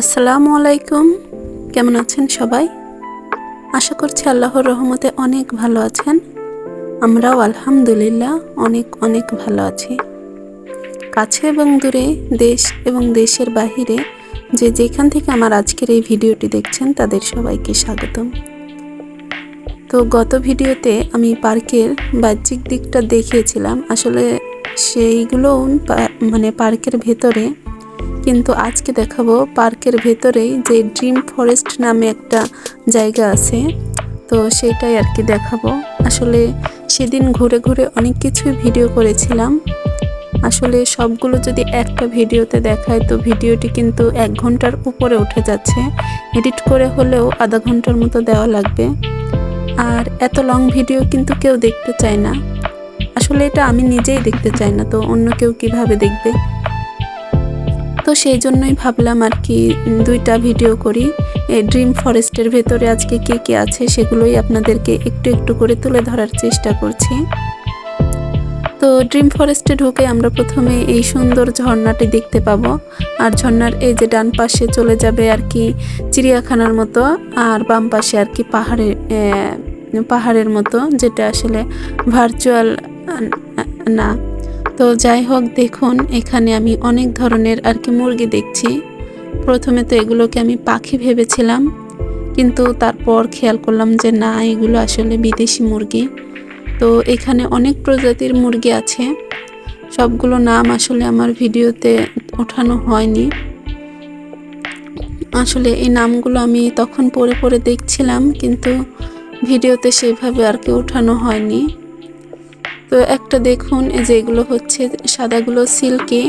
আসসালামু আলাইকুম। কেমন আছেন সবাই? আশা করছি আল্লাহর রহমতে অনেক ভালো আছেন। আমরাও আলহামদুলিল্লাহ অনেক অনেক ভালো আছি। কাছে এবং দূরে, দেশ এবং দেশের বাহিরে যে যেখান থেকে আমার আজকের এই ভিডিওটি দেখছেন তাদের সবাইকে স্বাগতম। তো গত ভিডিওতে আমি পার্কের বাহ্যিক দিকটা দেখিয়েছিলাম। আসলে সেইগুলো মানে পার্কের ভেতরে কিন্তু আজকে দেখাবো পার্কের ভেতরেই যে ড্রিম ফরেস্ট নামে একটা জায়গা আছে। তো সেটাই আর কি দেখাবো। আসলে সেদিন ঘুরে ঘুরে অনেক কিছুই ভিডিও করেছিলাম। আসলে সবগুলো যদি একটা ভিডিওতে দেখায়, তো ভিডিওটি কিন্তু এক ঘণ্টার উপরে উঠে যাচ্ছে। এডিট করে হলেও আধা ঘণ্টার মতো দেওয়া লাগবে। আর এত লং ভিডিও কিন্তু কেউ দেখতে চায় না। আসলে এটা আমি নিজেই দেখতে চাই না, তো অন্য কেউ কীভাবে দেখবে? তো সেই জন্যই ভাবলাম আর কি দুইটা ভিডিও করি। এই ড্রিম ফরেস্টের ভেতরে আজকে কে কে আছে সেগুলোই আপনাদেরকে একটু একটু করে তুলে ধরার চেষ্টা করছি। তো ড্রিম ফরেস্টে ঢুকে আমরা প্রথমে এই সুন্দর ঝর্ণাটি দেখতে পাবো। আর ঝর্ণার এই যে ডান পাশে চলে যাবে আর কি চিড়িয়াখানার মতো, আর বাম পাশে আর কি পাহাড়ের পাহাড়ের মতো, যেটা আসলে ভার্চুয়াল না। তো যাই হোক, দেখুন, এখানে আমি অনেক ধরনের আর কি মুরগি দেখছি। প্রথমে তো এগুলোকে আমি পাখি ভেবেছিলাম, কিন্তু তারপর খেয়াল করলাম যে না, এগুলো আসলে বিদেশি মুরগি। তো এখানে অনেক প্রজাতির মুরগি আছে, সবগুলো নাম আসলে আমার ভিডিওতে ওঠানো হয়নি। আসলে এই নামগুলো আমি তখন পড়ে পড়ে দেখছিলাম, কিন্তু ভিডিওতে সেইভাবে আর কি ওঠানো হয়নি। তো একটা দেখুন, এই যে এগুলো হচ্ছে সাদাগুলো সিল্কি,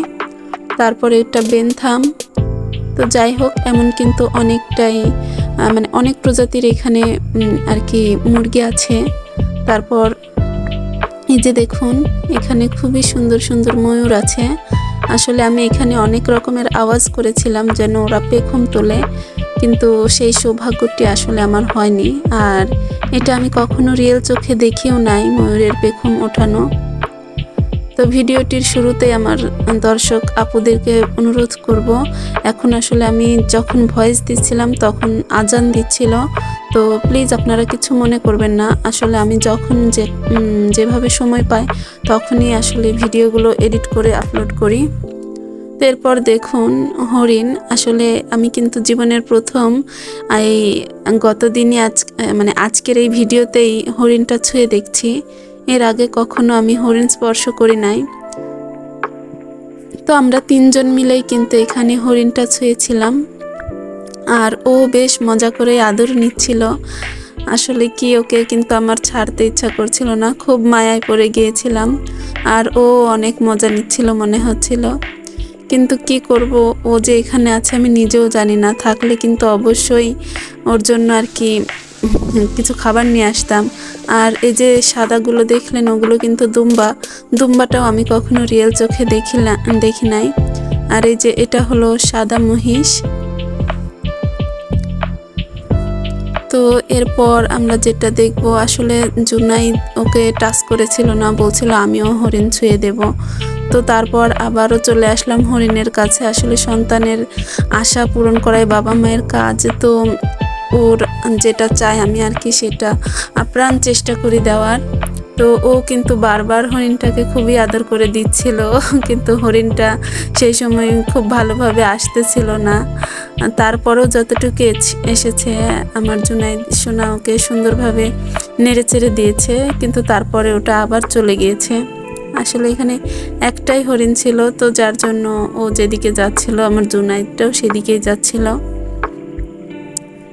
তারপরে এটা বেনথাম। তো যাই হোক, এমন কিন্তু অনেকটাই মানে অনেক প্রজাতির এখানে আর কি মুরগি আছে। তারপর এই যে দেখুন, এখানে খুবই সুন্দর সুন্দর ময়ূর আছে। আসলে আমি এখানে অনেক রকমের আওয়াজ করেছিলাম যেন ওরা পেখম তোলে, কিন্তু সেই সৌভাগ্যটি আসলে আমার হয়নি। আর এটা আমি কখনো রিয়েল চোখে দেখিও নাই, ময়ূরের পেখম ওঠানো। তো ভিডিওটির শুরুতে আমার দর্শক আপুদেরকে অনুরোধ করব, এখন আসলে আমি যখন ভয়েস দিচ্ছিলাম তখন আজান দিচ্ছিল, তো প্লিজ আপনারা কিছু মনে করবেন না। আসলে আমি যখন যে যেভাবে সময় পাই তখনই আসলে ভিডিওগুলো এডিট করে আপলোড করি। এরপর দেখুন, হরিণ, আসলে আমি কিন্তু জীবনের প্রথম, এই গতদিনই আজ মানে আজকের এই ভিডিওতেই হরিণটা ছুঁয়ে দেখছি। এর আগে কখনো আমি হরিণ স্পর্শ করি নাই। তো আমরা তিনজন মিলেই কিন্তু এখানে হরিণটা ছুঁয়েছিলাম। আর ও বেশ মজা করে আদর নিচ্ছিল। আসলে কি ওকে কিন্তু আমার ছাড়তে ইচ্ছা করছিল না, খুব মায়ায় পড়ে গিয়েছিলাম। আর ও অনেক মজা নিচ্ছিল মনে হচ্ছিল। কিন্তু কি করব, ও যে এখানে আছে আমি নিজেও জানি না, থাকলে কিন্তু অবশ্যই ওর জন্য আর কি কিছু খাবার নিয়ে আসতাম। আর এই যে সাদাগুলো দেখলেন, ওগুলো কিন্তু দুম্বা। দুম্বাটাও আমি কখনো রিয়েল চোখে দেখিলা দেখি নাই। আর এই যে এটা হলো সাদা মহিষ। তো এরপর আমরা যেটা দেখব, আসলে জুনাই ওকে টাচ করেছিল না, বলছিল আমিও হরিণ ছুঁয়ে দেব। তো তারপর আবারও চলে আসলাম হরিণের কাছে। আসলে সন্তানের আশা পূরণ করাই বাবা মায়ের কাজ। তো ওর যেটা চায় আমি আর কি সেটা আপ্রাণ চেষ্টা করি দেওয়ার। তো ও কিন্তু বারবার হরিণটাকে খুবই আদর করে দিচ্ছিল, কিন্তু হরিণটা সেই সময় খুব ভালোভাবে আসতেছিল না। তারপরেও যতটুকু এসেছে, আমার জুনাইদ সোনা ওকে সুন্দরভাবে নেড়ে চেড়ে দিয়েছে, কিন্তু তারপরে ওটা আবার চলে গিয়েছে। আসলে এখানে একটাই হরিণ ছিল, তো যার জন্য ও যেদিকে যাচ্ছিল, আমার জুনাইদটাও সেদিকেই যাচ্ছিল।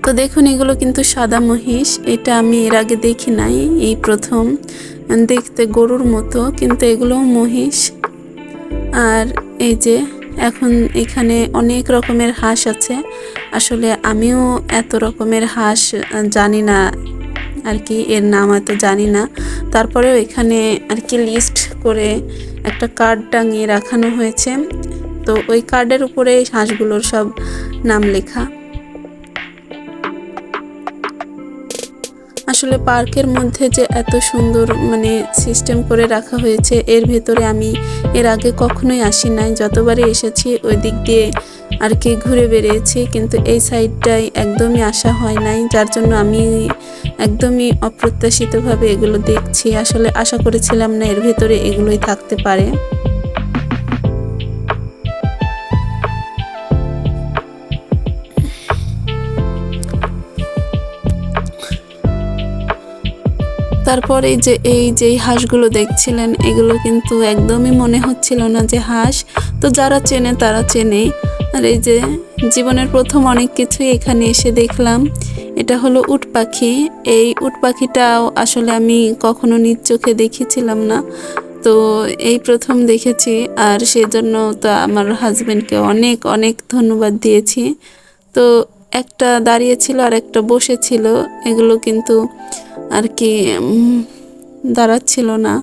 তো দেখুন, এগুলো কিন্তু সাদা মহিষ। এটা আমি এর আগে দেখি নাই, এই প্রথম। দেখতে গরুর মতো, কিন্তু এগুলোও মহিষ। আর এই যে, এখন এখানে অনেক রকমের হাঁস আছে। আসলে আমিও এত রকমের হাঁস জানি না আর কি, এর নাম হয়তো জানি না। তারপরেও এখানে আর কি লিস্ট করে একটা কার্ড টাঙিয়ে রাখানো হয়েছে। তো ওই কার্ডের উপরে হাঁসগুলোর সব নাম লেখা। আসলে পার্কের মধ্যে যে এত সুন্দর মানে সিস্টেম করে রাখা হয়েছে, এর ভেতরে আমি এর আগে কখনোই আসি নাই। যতবারই এসেছি, ওই দিক দিয়ে আর কি ঘুরে বেরিয়েছি কিন্তু এই সাইডটাই একদমই আসা হয় নাই, যার জন্য আমি একদমই অপ্রত্যাশিতভাবে এগুলো দেখছি। আসলে আশা করেছিলাম না এর ভেতরে এগুলোই থাকতে পারে। তারপর যে, এই যে হাঁসগুলো দেখছিলেন, এগুলো কিন্তু একদমই মনে হচ্ছিল না যে হাঁস। তো যারা চেনে, তারা চেনে আর এই যে, জীবনের প্রথম অনেক কিছুই এখানে এসে দেখলাম। এটা হলো উট পাখি। এই উট পাখিটাও আসলে আমি কখনো নিজ চোখে দেখেছিলাম না। তো এই প্রথম দেখেছি, আর সেজন্য তো আমার হাজব্যান্ডকে অনেক অনেক ধন্যবাদ দিয়েছি। তো একটা দাঁড়িয়েছিল আর একটা বসেছিল, এগুলো কিন্তু আর কি দাঁড়াচ্ছিল না।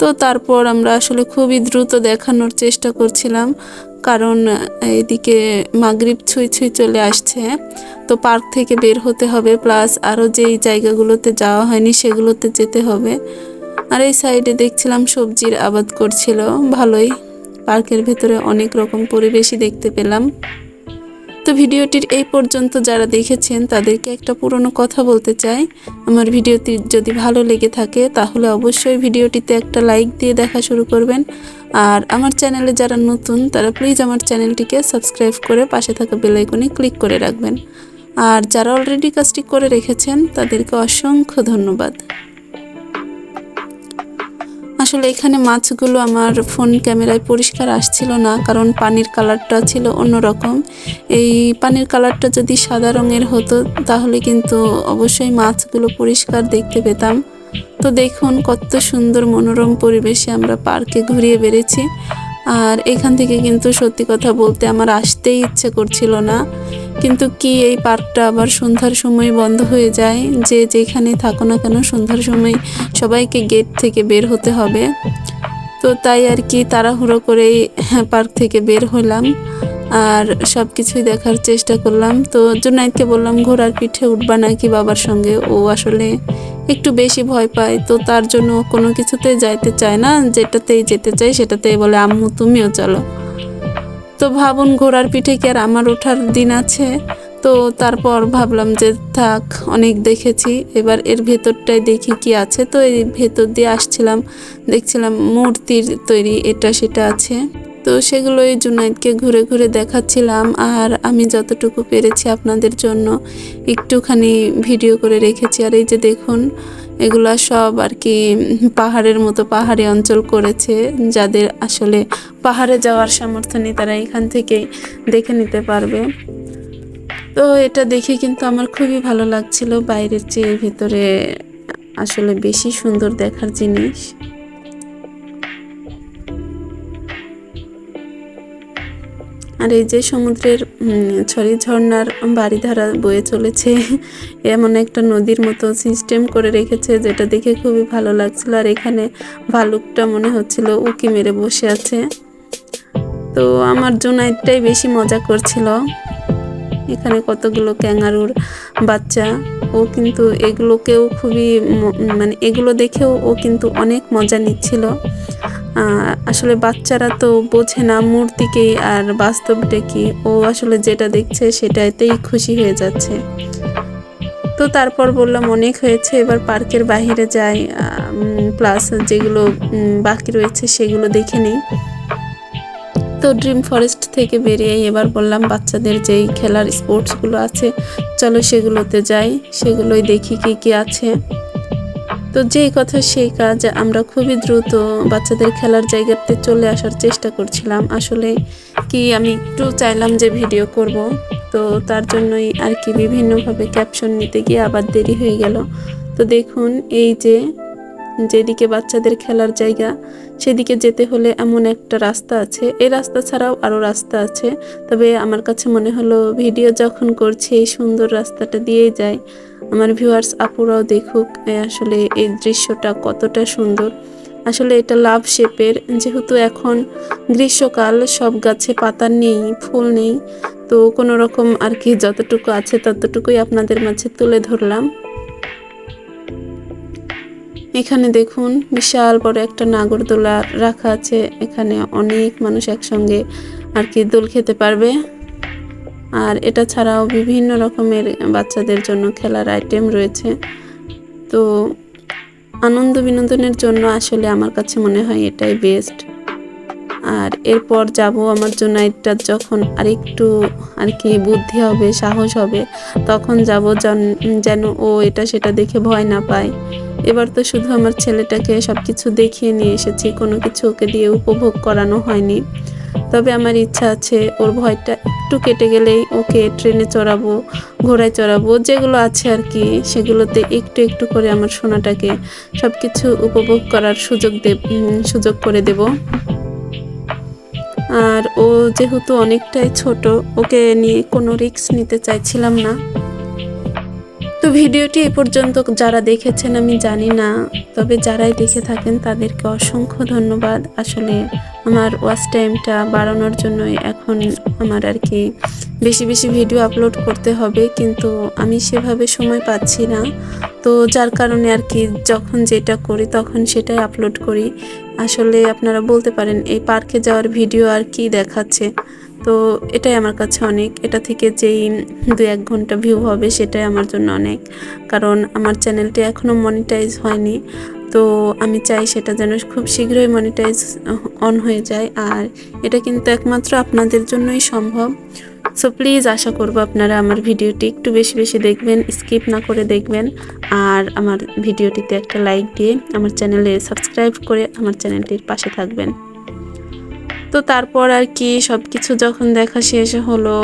তো তারপর আমরা আসলে খুবই দ্রুত দেখানোর চেষ্টা করছিলাম, কারণ এদিকে মাগরিব ছুঁই ছুঁই চলে আসছে। তো পার্ক থেকে বের হতে হবে, প্লাস আরও যেই জায়গাগুলোতে যাওয়া হয়নি সেগুলোতে যেতে হবে। আর এই সাইডে দেখছিলাম সবজির আবাদ করছিল, ভালোই। পার্কের ভেতরে অনেক রকম পরিবেশই দেখতে পেলাম। তো ভিডিওটির এই পর্যন্ত যারা দেখেছেন, তাদেরকে একটা পুরনো কথা বলতে চাই। আমার ভিডিওটি যদি ভালো লেগে থাকে, তাহলে অবশ্যই ভিডিওটিতে একটা লাইক দিয়ে দেখা শুরু করবেন। আর আমার চ্যানেলে যারা নতুন, তারা প্লিজ আমার চ্যানেলটিকে সাবস্ক্রাইব করে পাশে থাকা বেলাইকনে ক্লিক করে রাখবেন। আর যারা অলরেডি কাজটি করে রেখেছেন, তাদেরকে অসংখ্য ধন্যবাদ। আসলে এখানে মাছগুলো আমার ফোন ক্যামেরায় পরিষ্কার আসছিল না, কারণ পানির কালারটা ছিল অন্যরকম। এই পানির কালারটা যদি সাদা রঙের হতো, তাহলে কিন্তু অবশ্যই মাছগুলো পরিষ্কার দেখতে পেতাম। তো দেখুন, কত সুন্দর মনোরম পরিবেশে আমরা পার্কে ঘুরিয়ে বেড়েছি। আর এখান থেকে কিন্তু সত্যি কথা বলতে আমার আসতেই ইচ্ছে করছিল না। কিন্তু কি এই পার্কটা আবার সন্ধ্যার সময় বন্ধ হয়ে যায়? যে যেখানে থাকো না কেন সন্ধ্যার সময় সবাইকে গেট থেকে বের হতে হবে। তো তাই আর কি তাড়াহুড়ো করেই হ্যাঁ, পার্ক থেকে বের হলাম। আর সব কিছুই দেখার চেষ্টা করলাম। তো জুনাইদকে বললাম ঘোড়ার পিঠে উঠবা নাকি বাবার সঙ্গে? ও আসলে একটু বেশি ভয় পায়। তো তার জন্য কোনো কিছুতেই যাইতে চায় না। যেটাতেই যেতে চাই সেটাতেই বলে আম্মু তুমিও চলো। তো ভাবুন ঘোড়ার পিঠে কি আর আমার ওঠার দিন আছে? তো তারপর ভাবলাম যে থাক, অনেক দেখেছি। এবার এর ভেতরটায় দেখি কি আছে। তো এই ভেতর দিয়ে আসছিলাম, দেখছিলাম মূর্তির তৈরি এটা সেটা আছে। তো সেগুলোই জুনাইদকে ঘুরে ঘুরে দেখাচ্ছিলাম। আর আমি যতটুকু পেরেছি আপনাদের জন্য, একটুখানি ভিডিও করে রেখেছি। আর এই যে দেখুন এগুলা সব আর কি পাহাড়ের মতো পাহাড়ি অঞ্চল করেছে, যাদের আসলে পাহাড়ে যাওয়ার সামর্থ্য নেই, তারা এখান থেকেই দেখে নিতে পারবে। তো এটা দেখে কিন্তু আমার খুবই ভালো লাগছিল, বাইরের চেয়ে ভেতরে আসলে বেশি সুন্দর দেখার জিনিস। আর এই যে সমুদ্রের ছড়ি ঝর্ণার বাড়িধারা বয়ে চলেছে, এমন একটা নদীর মতো সিস্টেম করে রেখেছে, যেটা দেখে খুবই ভালো লাগছিল। আর এখানে ভালুকটা মনে হচ্ছিল উকি মেরে বসে আছে। তো আমার জোনাইটটাই বেশি মজা করছিল। এখানে কতগুলো ক্যাঙ্গারুর বাচ্চা, ও কিন্তু এগুলোকেও খুবই মানে এগুলো দেখেও ও কিন্তু অনেক মজা নিচ্ছিল। আসলে বাচ্চারা তো বোঝে না মূর্তিকে আর বাস্তবটা কি। ও আসলে যেটা দেখছে সেটাতেই খুশি হয়ে যাচ্ছে। তো তারপর বললাম, অনেক হয়েছে, এবার পার্কের বাইরে যাই। প্লাস যেগুলো বাকি রয়েছে সেগুলো দেখে নিই। তো ড্রিম ফরেস্ট থেকে বেরিয়ে এবার বললাম, বাচ্চাদের যেই খেলার স্পোর্টসগুলো আছে, চলো সেগুলোতে যাই। সেগুলোই দেখি কি কি আছে। তো যেই কথা সেই কাজ আমরা খুবই দ্রুত বাচ্চাদের খেলার জায়গাতে চলে আসার চেষ্টা করছিলাম। আসলে কি আমি একটু চাইলাম যে ভিডিও করব। তো তার জন্যই আর কি বিভিন্নভাবে ক্যাপশন নিতে গিয়ে আবার দেরি হয়ে গেল। তো দেখুন, এই যে যেদিকে বাচ্চাদের খেলার জায়গা, সেদিকে যেতে হলে এমন একটা রাস্তা আছে। এই রাস্তা ছাড়াও আরও রাস্তা আছে। তবে আমার কাছে মনে হলো, ভিডিও যখন করছি, এই সুন্দর রাস্তাটা দিয়েই যায়। আমার ভিউয়ার্স আপুরাও দেখুক আসলে এই দৃশ্যটা কতটা সুন্দর। আসলে এটা লাভ শেপের, যেহেতু এখন গ্রীষ্মকাল, সব গাছে পাতা নেই, ফুল নেই, তো কোনো রকম আর কি যতটুকু আছে ততটুকুই আপনাদের মাঝে তুলে ধরলাম। এখানে দেখুন, বিশাল বড় একটা নাগরদোলা রাখা আছে, এখানে অনেক মানুষ একসঙ্গে আর কি দোল খেতে পারবে। আর এটা ছাড়াও বিভিন্ন রকমের বাচ্চাদের জন্য খেলার আইটেম রয়েছে। তো আনন্দ বিনোদনের জন্য আসলে আমার কাছে মনে হয় এটাই বেস্ট আর এরপর যাব আমার জন্য এটা যখন আরেকটু আর কি বুদ্ধি হবে, সাহস হবে, তখন যাব যেন ও এটা সেটা দেখে ভয় না পায়। এবার তো শুধু আমার ছেলেটাকে সব কিছু দেখিয়ে নিয়ে এসেছি, কোনো কিছু ওকে দিয়ে উপভোগ করানো হয়নি। তবে আমার ইচ্ছা আছে ওর ভয়টা একটু কেটে গেলেই ওকে ট্রেনে চড়াবো, ঘোড়ায় চড়াবো, যেগুলো আছে আর কি, সেগুলোতে একটু একটু করে আমার সোনাটাকে সব কিছু উপভোগ করার সুযোগ দে সুযোগ করে দেব। আর ও যেহেতু অনেকটাই ছোট, ওকে নিয়ে কোনো রিস্ক নিতে চাইছিলাম না। তো ভিডিওটি এ পর্যন্ত যারা দেখেছেন আমি জানি না, তবে যারাই দেখে থাকেন তাদেরকে অসংখ্য ধন্যবাদ। আসলে আমার ওয়াচ টাইমটা বাড়ানোর জন্য এখন আমার আর কি বেশি বেশি ভিডিও আপলোড করতে হবে, কিন্তু আমি সেভাবে সময় পাচ্ছি না। তো যার কারণে আর কি যখন যেটা করি তখন সেটাই আপলোড করি। আসলে আপনারা বলতে পারেন এই পার্কে যাওয়ার ভিডিও আর কি দেখাচ্ছে। তো এটাই আমার কাছে অনেক। এটা থেকে যেই দু এক ঘণ্টা ভিউ হবে সেটাই আমার জন্য অনেক। কারণ আমার চ্যানেলটি এখনও মনিটাইজ হয়নি। তো আমি চাই সেটা যেন খুব শীঘ্রই মনিটাইজ অন হয়ে যায়। আর এটা কিন্তু একমাত্র আপনাদের জন্যই সম্ভব। সো প্লিজ আশা করব আপনারা আমার ভিডিওটি একটু বেশি বেশি দেখবেন স্কিপ না করে দেখবেন। আর আমার ভিডিওটিতে একটা লাইক দিয়ে আমার চ্যানেলে সাবস্ক্রাইব করে আমার চ্যানেলটির পাশে থাকবেন। তো তারপর আর কি সব কিছু যখন দেখা শেষ হলো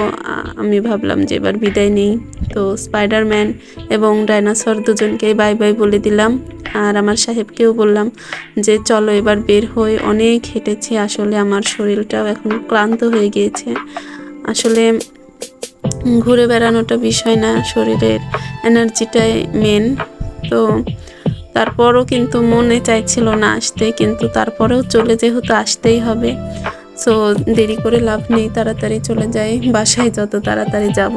আমি ভাবলাম যে এবার বিদায় নেই। তো স্পাইডারম্যান এবং ডাইনোসর দুজনকেই বাই বাই বলে দিলাম। আর আমার সাহেবকেও বললাম যে, চলো এবার বের হয়ে অনেক হেঁটেছি, আসলে আমার শরীরটাও এখন ক্লান্ত হয়ে গিয়েছে। আসলে ঘুরে বেড়ানোটা বিষয় না, শরীরের এনার্জিটাই মেন তো তারপরও কিন্তু মনে চাইছিল না আসতে, কিন্তু তারপরেও চলে যেহেতু আসতেই হবে। সো দেরি করে লাভ নেই, তাড়াতাড়ি চলে যাই বাসায়, যত তাড়াতাড়ি যাব,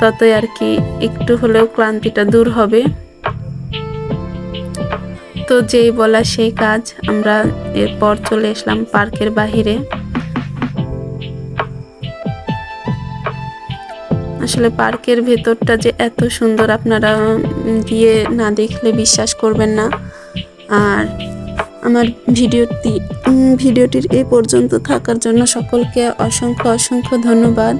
ততই আর কি একটু হলেও ক্লান্তিটা দূর হবে। তো যেই বলা সেই কাজ, আমরা এরপর চলে আসলাম পার্কের বাহিরে। আসলে পার্কের ভেতরটা যে এত সুন্দর আপনারা গিয়ে না দেখলে বিশ্বাস করবেন না। আর আমার ভিডিওটি ভিডিওটির এই পর্যন্ত থাকার জন্য সকলকে অসংখ্য অসংখ্য ধন্যবাদ।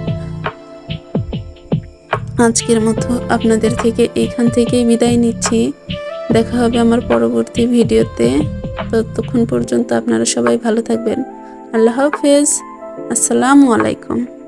আজকের মতো আপনাদের থেকে এইখান থেকেই বিদায় নিচ্ছি। দেখা হবে আমার পরবর্তী ভিডিওতে। ততক্ষণ পর্যন্ত আপনারা সবাই ভালো থাকবেন। আল্লাহ হাফেজ। আসসালামু আলাইকুম।